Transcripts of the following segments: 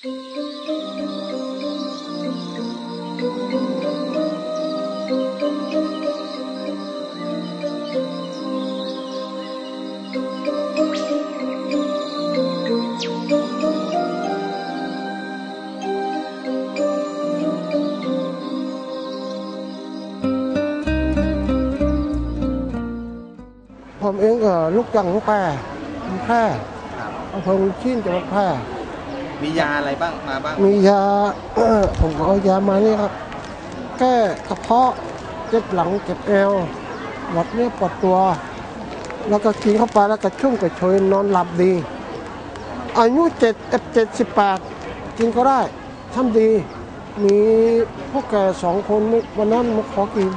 ผมเองก็ลูกจังลูกแพร่แพร่ครับอำเภอชินจังหวัดแพร่ มียาอะไรบ้างมาบ้างมียา ผมก็เอายามานี่ครับ แก้กระเพาะเจ็บหลังเจ็บเอวหมดเนี่ยปวดตัว แล้วก็กินเข้าไปแล้วก็ชุ่มกระชวยนอนหลับดี อายุเจ็ดเจ็ดสิบแปดกินก็ได้ทำดี มีพวกแกสองคนวันนั้นมาขอกิน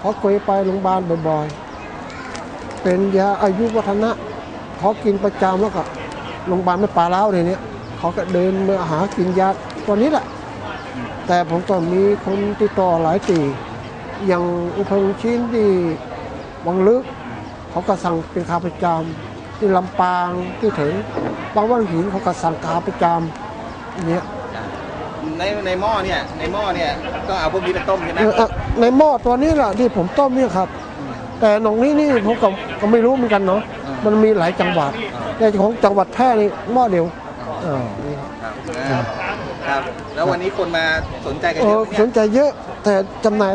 ขอคุยไปโรงพยาบาลบ่อยๆ เป็นยาอายุวัฒนะ ขอกินประจำแล้วก็โรงพยาบาลไม่ปลาเล้าวเลยเนี่ย เขาก็เดินมาหากินยาตัวนี้แหละ แต่ผมก็มีคนติดต่อหลายตีอย่างอุปงชิ้นที่วังลึก เขาก็สั่งเป็นขาประจำที่ลำปางที่ถึงบางวันหินเขาก็สั่งขาประจำเนี่ยในในหม้อเนี่ยในหม้อเนี่ยต้องเอาพวกนี้ไปต้มใช่ไหมเออเอ่อในหม้อตัวนี้แหละที่ผมต้มเนี่ยครับ แต่หนองนี้นี่ผมก็ก็ไม่รู้เหมือนกันเนาะมันมีหลายจังหวัดแต่ของจังหวัดแพร่นี่หม้อเดียวเออนี่ ครับครับครับ แล้ววันนี้คนมาสนใจกันเอเยออะไหมสเนี่ยนใจเยอะแต่จำหน่าย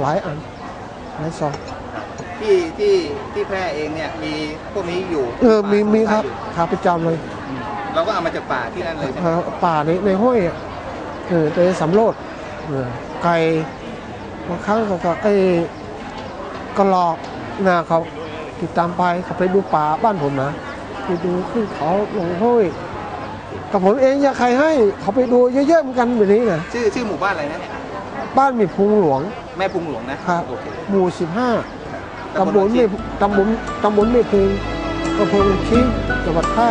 หลายอันหลายซองที่ที่ที่แพร่เองเนี่ยมีพวกนี้อยู่เออมีมีครับอยู่ขาประจำเลยเราก็เอามาจากป่าที่นั่นเลยใช่ไหมเอ่อป่าในในห้วยอะเออไปสำรวจเออไก่บางครั้งเขาก็ไอ้กระหลอกนะเขาติดตามไปเขาไปดูป่าบ้านผมนะไปดูขึ้นเขาลงห้วย กับผมเองอยากใครให้เขาไปดูเยอะๆเหมือนกันแบบนี้นะชื่อชื่อหมู่บ้านอะไรนะ บ้านมีพุงหลวงแม่พุงหลวงนะครับโอเคหมู่สิบห้าตำตำบบลลไม่ไม่ตำบลตำบลไม่พึงอำเภอชิงจังหวัดแพร่